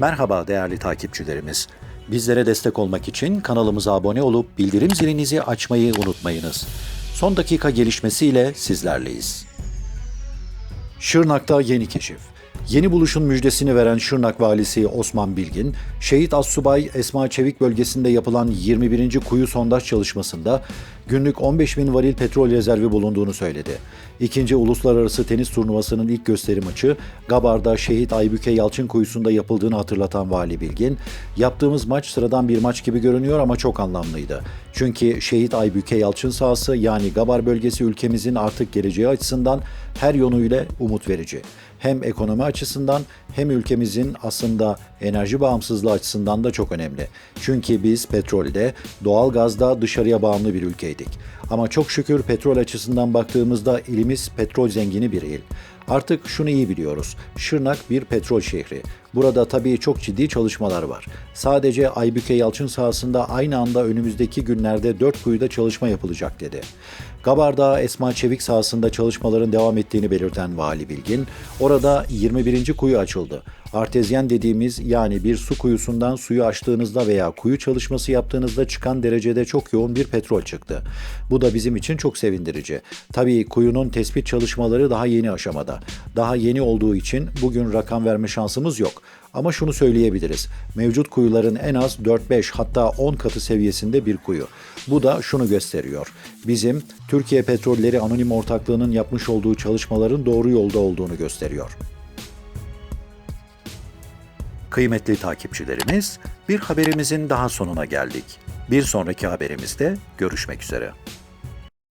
Merhaba değerli takipçilerimiz. Bizlere destek olmak için kanalımıza abone olup bildirim zilinizi açmayı unutmayınız. Son dakika gelişmesiyle sizlerleyiz. Şırnak'ta yeni keşif. Yeni buluşun müjdesini veren Şırnak valisi Osman Bilgin, Şehit Assubay Esma Çevik bölgesinde yapılan 21. kuyu sondaj çalışmasında günlük 15 bin varil petrol rezervi bulunduğunu söyledi. İkinci Uluslararası Tenis Turnuvası'nın ilk gösteri maçı Gabar'da Şehit Aybüke Yalçın kuyusunda yapıldığını hatırlatan Vali Bilgin, yaptığımız maç sıradan bir maç gibi görünüyor ama çok anlamlıydı. Çünkü Şehit Aybüke Yalçın sahası yani Gabar bölgesi ülkemizin artık geleceği açısından her yönüyle umut verici hem ekonomi açısından hem ülkemizin aslında enerji bağımsızlığı açısından da çok önemli. Çünkü biz petrolde, doğal gazda dışarıya bağımlı bir ülkeydik. Ama çok şükür petrol açısından baktığımızda ilimiz petrol zengini bir il. Artık şunu iyi biliyoruz. Şırnak bir petrol şehri. Burada tabii çok ciddi çalışmalar var. Sadece Aybüke Yalçın sahasında aynı anda önümüzdeki günlerde dört kuyuda çalışma yapılacak dedi. Gabar'da Esma Çevik sahasında çalışmaların devam ettiğini belirten Vali Bilgin, orada 21. kuyu açıldı. Artezyen dediğimiz yani bir su kuyusundan suyu açtığınızda veya kuyu çalışması yaptığınızda çıkan derecede çok yoğun bir petrol çıktı. Bu da bizim için çok sevindirici. Tabii kuyunun tespit çalışmaları daha yeni aşamada. Daha yeni olduğu için bugün rakam verme şansımız yok. Ama şunu söyleyebiliriz. Mevcut kuyuların en az 4-5 hatta 10 katı seviyesinde bir kuyu. Bu da şunu gösteriyor. Bizim Türkiye Petrolleri Anonim Ortaklığı'nın yapmış olduğu çalışmaların doğru yolda olduğunu gösteriyor. Kıymetli takipçilerimiz, bir haberimizin daha sonuna geldik. Bir sonraki haberimizde görüşmek üzere.